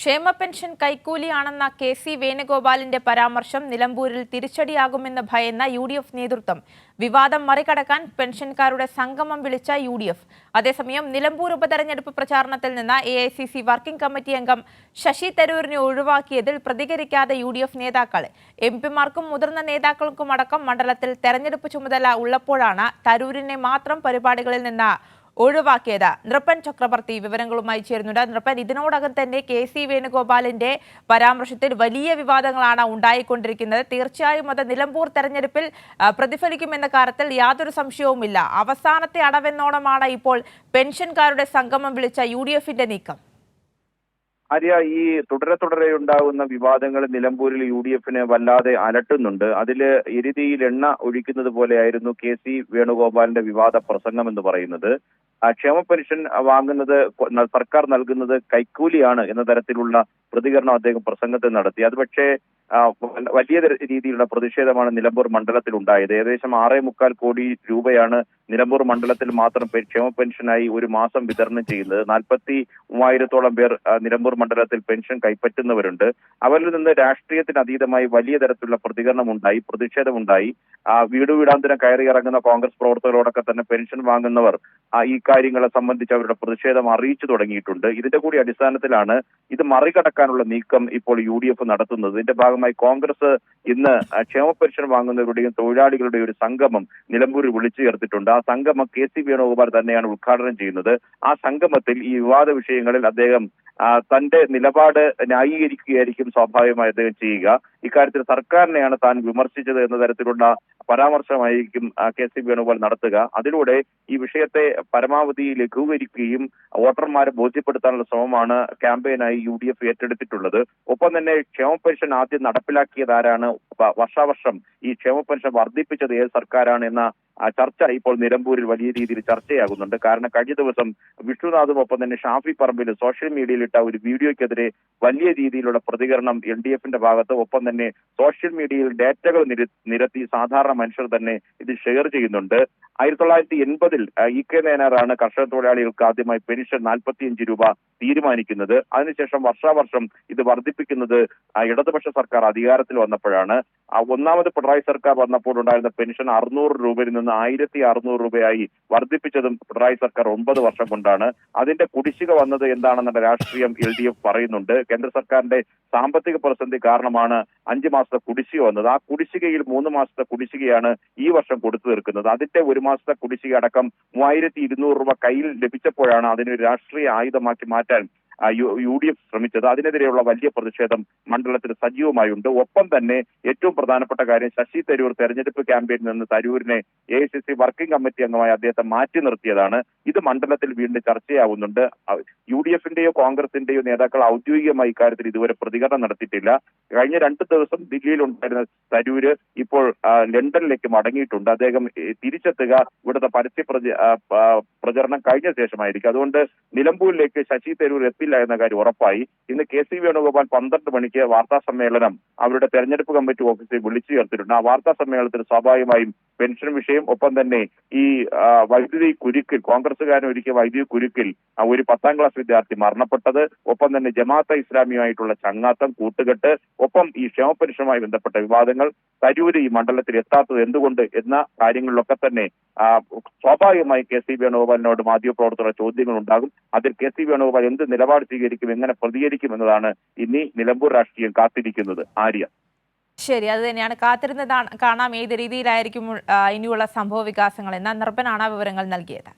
ക്ഷേമ പെൻഷൻ കൈക്കൂലിയാണെന്ന K C വേണുഗോപാലിന്റെ പരാമർശം നിലമ്പൂരിൽ തിരിച്ചടിയാകുമെന്ന് ഭയന്ന യു ഡി എഫ് നേതൃത്വം. വിവാദം മറികടക്കാൻ പെൻഷൻകാരുടെ സംഗമം വിളിച്ച യു ഡി എഫ് അതേസമയം നിലമ്പൂർ ഉപതെരഞ്ഞെടുപ്പ് പ്രചാരണത്തിൽ നിന്ന് A I C C working committee അംഗം ശശി തരൂരിനെ ഒഴിവാക്കിയതിൽ പ്രതികരിക്കാതെ യു ഡി എഫ് നേതാക്കൾ. എം പിമാർക്കും മുതിർന്ന നേതാക്കൾക്കുമടക്കം മണ്ഡലത്തിൽ തെരഞ്ഞെടുപ്പ് ചുമതല ഉള്ളപ്പോഴാണ് തരൂരിനെ മാത്രം പരിപാടികളിൽ നിന്ന് ഒഴിവാക്കിയത്. നൃപ്പൻ ചക്രവർത്തി വിവരങ്ങളുമായി ചേരുന്നുണ്ട്. നൃപ്പൻ ഇതിനോടകം തന്നെ കെ സി വേണുഗോപാലിന്റെ പരാമർശത്തിൽ വലിയ വിവാദങ്ങളാണ് ഉണ്ടായിക്കൊണ്ടിരിക്കുന്നത്. തീർച്ചയായും അത് നിലമ്പൂർ തെരഞ്ഞെടുപ്പിൽ പ്രതിഫലിക്കുമെന്ന കാര്യത്തിൽ യാതൊരു സംശയവുമില്ല. അവസാനത്തെ അടവെന്നോണമാണ് ഇപ്പോൾ പെൻഷൻകാരുടെ സംഗമം വിളിച്ച യു നീക്കം. ആര്യ ഈ തുടരെ തുടരെ ഉണ്ടാകുന്ന വിവാദങ്ങൾ നിലമ്പൂരിൽ യു ഡി എഫിന് വല്ലാതെ അലട്ടുന്നുണ്ട്. അതിൽ എരുതിയിൽ എണ്ണ ഒഴിക്കുന്നത് പോലെയായിരുന്നു കെ സി വേണുഗോപാലിന്റെ വിവാദ പ്രസംഗം എന്ന് പറയുന്നത്. ക്ഷേമ പെൻഷൻ വാങ്ങുന്നത് സർക്കാർ നൽകുന്നത് കൈക്കൂലിയാണ് എന്ന തരത്തിലുള്ള പ്രതികരണം അദ്ദേഹം പ്രസംഗത്തിൽ നടത്തി. അത് പക്ഷേ വലിയ രീതിയിലുള്ള പ്രതിഷേധമാണ് നിലമ്പൂർ മണ്ഡലത്തിൽ ഉണ്ടായത് ഏകദേശം ആറേ മുക്കാൽ കോടി രൂപയാണ് നിലമ്പൂർ മണ്ഡലത്തിൽ മാത്രം ക്ഷേമ പെൻഷനായി ഒരു മാസം വിതരണം ചെയ്യുന്നത് നാൽപ്പത്തി മൂവായിരത്തോളം പേർ നിലമ്പൂർ മണ്ഡലത്തിൽ പെൻഷൻ കൈപ്പറ്റുന്നവരുണ്ട്. അവരിൽ നിന്ന് രാഷ്ട്രീയത്തിന് അതീതമായി വലിയ തരത്തിലുള്ള പ്രതികരണം ഉണ്ടായി പ്രതിഷേധമുണ്ടായി. വീട് വീടാന്തരം കയറി ഇറങ്ങുന്ന കോൺഗ്രസ് പ്രവർത്തകരോടൊക്കെ തന്നെ പെൻഷൻ വാങ്ങുന്നവർ ഈ കാര്യങ്ങളെ സംബന്ധിച്ച് അവരുടെ പ്രതിഷേധം അറിയിച്ചു തുടങ്ങിയിട്ടുണ്ട്. ഇതിന്റെ കൂടി അടിസ്ഥാനത്തിലാണ് ഇത് മറികടക്കാനുള്ള നീക്കം ഇപ്പോൾ യു ഡി എഫ് നടത്തുന്നത്. ഇതിന്റെ ഭാഗമായി കോൺഗ്രസ് ഇന്ന് ക്ഷേമ പെൻഷൻ വാങ്ങുന്നവരുടെയും തൊഴിലാളികളുടെയും ഒരു സംഗമം നിലമ്പൂരിൽ വിളിച്ചു ചേർത്തിട്ടുണ്ട്. ആ സംഗമം കെ സി വേണുഗോപാൽ തന്നെയാണ് ഉദ്ഘാടനം ചെയ്യുന്നത്. ആ സംഗമത്തിൽ ഈ വിവാദ വിഷയങ്ങളിൽ അദ്ദേഹം തന്റെ നിലപാട് ന്യായീകരിക്കുകയായിരിക്കും സ്വാഭാവികമായി അദ്ദേഹം ചെയ്യുക. ഇക്കാര്യത്തിൽ സർക്കാരിനെയാണ് താൻ വിമർശിച്ചത് എന്ന തരത്തിലുള്ള പരാമർശമായിരിക്കും കെ സി വേണുഗോപാൽ നടത്തുക. അതിലൂടെ ഈ വിഷയത്തെ പരമാവധി ലഘൂകരിക്കുകയും വോട്ടർമാരെ ബോധ്യപ്പെടുത്താനുള്ള ശ്രമമാണ് ക്യാമ്പയിനായി യു ഡി എഫ് ഏറ്റെടുത്തിട്ടുള്ളത്. ഒപ്പം തന്നെ ക്ഷേമ പെൻഷൻ ആദ്യം നടപ്പിലാക്കിയത് ആരാണ്? വർഷാവർഷം ഈ ക്ഷേമ പെൻഷൻ വർദ്ധിപ്പിച്ചത് ഏത് സർക്കാരാണ് എന്ന ചർച്ച ഇപ്പോൾ നിലമ്പൂരിൽ വലിയ രീതിയിൽ ചർച്ചയാകുന്നുണ്ട്. കാരണം കഴിഞ്ഞ ദിവസം വിഷ്ണുനാഥും ഒപ്പം തന്നെ ഷാഫി പറമ്പിൽ സോഷ്യൽ മീഡിയയിൽ ഇട്ട ഒരു വീഡിയോയ്ക്കെതിരെ വലിയ രീതിയിലുള്ള പ്രതികരണം എൽ ഡി എഫിന്റെ ഭാഗത്ത്. ഒപ്പം തന്നെ സോഷ്യൽ മീഡിയയിൽ ഡാറ്റകൾ നിരത്തി സാധാരണ മനുഷ്യർ തന്നെ ഇത് ഷെയർ ചെയ്യുന്നുണ്ട്. ആയിരത്തി തൊള്ളായിരത്തി എൺപതിൽ ഇ കെ നേനാറാണ് കർഷക തൊഴിലാളികൾക്ക് ആദ്യമായി പെൻഷൻ നാൽപ്പത്തിയഞ്ച് രൂപ തീരുമാനിക്കുന്നത്. അതിനുശേഷം വർഷാവർഷം ഇത് വർദ്ധിപ്പിക്കുന്നത് ഇടതുപക്ഷ സർക്കാർ അധികാരത്തിൽ വന്നപ്പോഴാണ്. ഒന്നാമത് പിണറായി സർക്കാർ വന്നപ്പോൾ ഉണ്ടായിരുന്ന പെൻഷൻ അറുന്നൂറ് രൂപയിൽ നിന്ന് ആയിരത്തി അറുന്നൂറ് രൂപയായി വർദ്ധിപ്പിച്ചതും പിണറായി സർക്കാർ ഒമ്പത് വർഷം കൊണ്ടാണ്. അതിന്റെ കുടിശ്ശിക വന്നത് എന്താണെന്നുള്ള രാഷ്ട്രീയം എൽ ഡി എഫ് പറയുന്നുണ്ട്. കേന്ദ്ര സർക്കാരിന്റെ സാമ്പത്തിക പ്രതിസന്ധി കാരണമാണ് അഞ്ചു മാസത്തെ കുടിശ്ശിക വന്നത്. ആ കുടിശ്ശികയിൽ മൂന്ന് മാസത്തെ കുടിശ്ശികയാണ് ഈ വർഷം കൊടുത്തു തീർക്കുന്നത്. അതിന്റെ ഒരു മാസത്തെ കുടിശ്ശിക അടക്കം മൂവായിരത്തി ഇരുന്നൂറ് രൂപ കയ്യിൽ ലഭിച്ചപ്പോഴാണ് അതിനൊരു രാഷ്ട്രീയ ആയുധമാക്കി മാറ്റാൻ യു- ഡി എഫ് ശ്രമിച്ചത്. അതിനെതിരെയുള്ള വലിയ പ്രതിഷേധം മണ്ഡലത്തിൽ സജീവമായുണ്ട്. ഒപ്പം തന്നെ ഏറ്റവും പ്രധാനപ്പെട്ട കാര്യം ശശി തരൂർ തെരഞ്ഞെടുപ്പ് ക്യാമ്പയിനിൽ നിന്ന് തരൂരിനെ A I C C working committee അംഗമായി അദ്ദേഹത്തെ മാറ്റി നിർത്തിയതാണ്. ഇത് മണ്ഡലത്തിൽ വീണ്ടും ചർച്ചയാവുന്നുണ്ട്. യു ഡി എഫിന്റെയോ കോൺഗ്രസിന്റെയോ നേതാക്കൾ ഔദ്യോഗികമായി ഇക്കാര്യത്തിൽ ഇതുവരെ പ്രതികരണം നടത്തിയിട്ടില്ല. കഴിഞ്ഞ രണ്ട് ദിവസം ദില്ലിയിൽ ഉണ്ടായിരുന്ന തരൂര് ഇപ്പോൾ ലണ്ടനിലേക്ക് മടങ്ങിയിട്ടുണ്ട്. അദ്ദേഹം തിരിച്ചെത്തുക ഇവിടുത്തെ പരസ്യ പ്രചരണം കഴിഞ്ഞ ശേഷമായിരിക്കും. അതുകൊണ്ട് നിലമ്പൂരിലേക്ക് ശശി തരൂർ എത്തില്ല എന്ന കാര്യം ഉറപ്പായി. ഇന്ന് കെ സി വേണുഗോപാൽ പന്ത്രണ്ട് മണിക്ക് വാർത്താ സമ്മേളനം അവരുടെ തെരഞ്ഞെടുപ്പ് കമ്മിറ്റി ഓഫീസിൽ വിളിച്ചു ചേർത്തിട്ടുണ്ട്. ആ വാർത്താ സമ്മേളനത്തിൽ സ്വാഭാവികമായും പെൻഷൻ വിഷയം ഒപ്പം തന്നെ ഈ വൈദ്യുതി കുരുക്കിൽ കോൺഗ്രസുകാരൻ ഒരുക്കിയ വൈദ്യുതി കുരുക്കിൽ ഒരു പത്താം ക്ലാസ് വിദ്യാർത്ഥി മരണപ്പെട്ടത്. ഒപ്പം തന്നെ ജമാഅത്തെ ഇസ്ലാമിയുമായിട്ടുള്ള ചങ്ങാത്തം കൂട്ടുകെട്ട് ഒപ്പം ഈ ക്ഷേമപരിഷമായി ബന്ധപ്പെട്ട വിവാദങ്ങൾ തരൂര് ഈ മണ്ഡലത്തിൽ എത്താത്തത് എന്തുകൊണ്ട് എന്ന കാര്യങ്ങളിലൊക്കെ തന്നെ സ്വാഭാവികമായി കെ സി വേണുഗോപാലിനോട് മാധ്യമപ്രവർത്തകരുടെ ചോദ്യങ്ങൾ ഉണ്ടാകും അതിൽ കെ സി വേണുഗോപാൽ എന്ത് നിലപാട് സ്വീകരിക്കും എങ്ങനെ പ്രതികരിക്കും എന്നതാണ് ഇനി നിലമ്പൂർ രാഷ്ട്രീയം കാത്തിരിക്കുന്നത്. ആര്യ. ശരി അത് തന്നെയാണ്. കാത്തിരുന്ന് കാണാം. ഏത് രീതിയിലായിരിക്കും ഇനിയുള്ള സംഭവ വികാസങ്ങൾ? എന്ന നിർപ്പനാണ് വിവരങ്ങൾ നൽകിയത്.